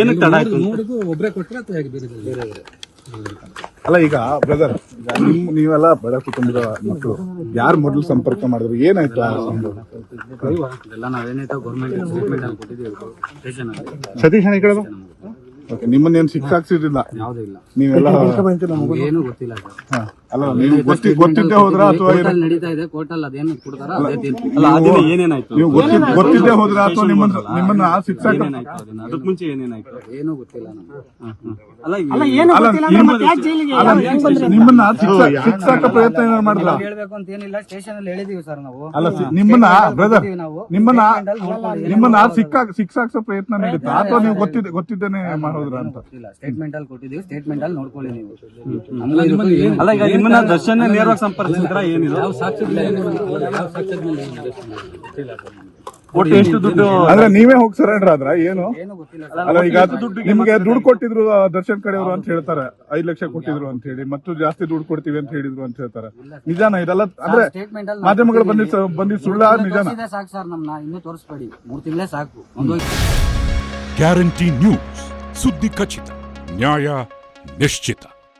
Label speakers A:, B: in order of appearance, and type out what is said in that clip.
A: ಏನಕ್ಕೆ ತಡ ಆಯ್ತು ಅಂತ?
B: ಕೊಟ್ಟರೆ ಅಥವಾ ಹೇಗೆ ಬೇರೆ ಬೇರೆ?
C: ಅಲ್ಲ ಈಗ ಬ್ರದರ್ ನಿಮ್ ನೀವೆಲ್ಲ ಬಡ ಕುಟುಂಬದ ಮಕ್ಕಳು. ಯಾರು ಮೊದಲು ಸಂಪರ್ಕ ಮಾಡಿದ್ರು? ಏನಾಯ್ತು ಆ ಸಂಭವ?
A: ಇದೆಲ್ಲ ನಾವೇನೈತೆ ಗೌರ್ಮೆಂಟ್ ಸ್ಟೇಟ್ಮೆಂಟ್ ಅಲ್ಲಿ ಕೊಟ್ಟಿದ್ದೀವಿ ಸ್ಟೇಷನ್ ಅಲ್ಲಿ.
C: ಸತೀಶ್ ಅಣ್ಣ ಈ ಕಡೆ ಬಾ. ಓಕೆ ನಿಮ್ಮನ್ನೇನು ಸಿಕ್ಸ್
A: ಯಾವುದೂ ಇಲ್ಲ.
C: ನೀವೆಲ್ಲ
A: ಏನು ಗೊತ್ತಿಲ್ಲ ಸರ್
C: ಹಾ. ಅಲ್ಲ ನೀವು ಗೊತ್ತಿ ಗೊತ್ತಿದ್ದೇ ಹೋದ್ರ ಅಥವಾ ಏನು?
A: ಕೋರ್ಟಲ್ಲಿ ನಡೀತಾ ಇದೆ ಕೋರ್ಟಲ್ಲಿ ಅದೇನು ಕೊಡ್ತಾರ? ಅದೇ ತೀರ್ಪು. ಅಲ್ಲ ಅದೇನು ಏನೇನಾಯ್ತು?
C: ನೀವು ಗೊತ್ತಿದ್ದ ಗೊತ್ತಿದ್ದೇ ಹೋದ್ರ ಅಥವಾ ನಿಮ್ಮನ್ನ ನಿಮ್ಮನ್ನ ಶಿಕ್ಷಾಕ
A: ಏನೇನಾಯ್ತು ಅದನ್ನ? ಅದಕ್ಕೆ ಮುಂಚೆ ಏನೇನಾಯ್ತು? ಏನೂ ಗೊತ್ತಿಲ್ಲ ನಮ್ಗೆ. ಅಲ್ಲ
C: ಅಲ್ಲ ನಿಮ್ಮ- ಅಲ್ಲ, ನಿಮ್ಮನ್ನ ಶಿಕ್ಷಾ ಶಿಕ್ಷಾಕ ಪ್ರಯತ್ನ ಏನಾದ್ರು ಮಾಡಿಲ್ಲ
A: ಹೇಳ್ಬೇಕು ಅಂತ ಏನಿಲ್ಲ ಸ್ಟೇಷನ್ ಅಲ್ಲಿ ಹೇಳಿದೀವಿ ಸರ್ ನಾವು.
C: ಅಲ್ಲ ಸಿ- ನಿಮ್ಮನ್ನ ಬ್ರದರ್ ನಿಮ್ಮನ್ನ. ನಿಮ್ಮನ್ನ ಶಿಕ್ಷಾಕ್ಸೋ ಪ್ರಯತ್ನ ನಡೀತಾ? ಅಥವಾ ನೀವು ಗೊತ್ತಿದ್ದ ಗೊತ್ತಿದ್ದೇನೆ ಮಾಡೋದ್ರ ಅಂತ?
A: ಇಲ್ಲ ಸ್ಟೇಟ್ಮೆಂಟ್ ಅಲ್ಲಿ ಕೊಟ್ಟಿದೀವಿ ಸ್ಟೇಟ್ಮೆಂಟ್ ಅಲ್ಲಿ ನೋಡ್ಕೊಳ್ಳಿ ನೀವು. ನಮ್ಗೆ ಇದಕ್ಕೂ ಏನು- ಅಲ್ಲ ಈಗ ನಿಮ್ಮನ್ನ ದರ್ಶನ ನೇರವಾಗಿ ಸಂಪರ್ಕಿಸಿದ್ರ ಏನಿದೆ?
B: ಯಾವ ಸಾಕ್ಷ್ಯದ ಮೇಲೆ ಯಾವ ಸಾಕ್ಷ್ಯದ ಮೇಲೆ ಏನು ಮಾಡಿದ್ರು?
A: ಒಟ್ಟು ಎಷ್ಟು ದುಡ್ಡು
C: ಅಂದ್ರೆ ನೀವೇ ಹೋಗಿ ಸರೆಂಡರ್ ಆದ್ರ? ಏನು?
A: ಏನು ಗೊತ್ತಿಲ್ಲ.
C: ಅಲ್ಲ ಈಗ ನಿಮ್ಗೆ ದುಡ್ಡು ಕೊಟ್ಟಿದ್ರು ದರ್ಶನ್ ಕಡೆಯವರು ಅಂತ ಹೇಳ್ತಾರೆ. ಐದ್ ಲಕ್ಷ ಕೊಟ್ಟಿದ್ರು ಅಂತ ಹೇಳಿ. ಮತ್ತು ಜಾಸ್ತಿ ದುಡ್ಡು ಕೊಡ್ತೀವಿ ಅಂತ ಹೇಳಿದ್ರು ಅಂತ ಹೇಳ್ತಾರೆ. ನಿಜಾನ? ಇದೆಲ್ಲ ಅಂದ್ರೆ
A: ಸ್ಟೇಟ್ಮೆಂಟ್ ಅಲ್ಲಿ
C: ಮಾಧ್ಯಮಗಳು ಬಂದಿ ಬಂದಿ ಸುಳ್ಳ ನಿಜಾನ?
A: ಸಾಕು ಸರ್ ನಮ್ನ. ಇನ್ನೂ ತೋರಿಸ್ಬೇಡಿ. ಮೂರ್ ತಿಂಗಳೇ ಸಾಕು. ಒಂದು
D: ಗ್ಯಾರಂಟಿ ನ್ಯೂಸ್. ಸುದ್ದಿ ಖಚಿತ. ನ್ಯಾಯ ನಿಶ್ಚಿತ.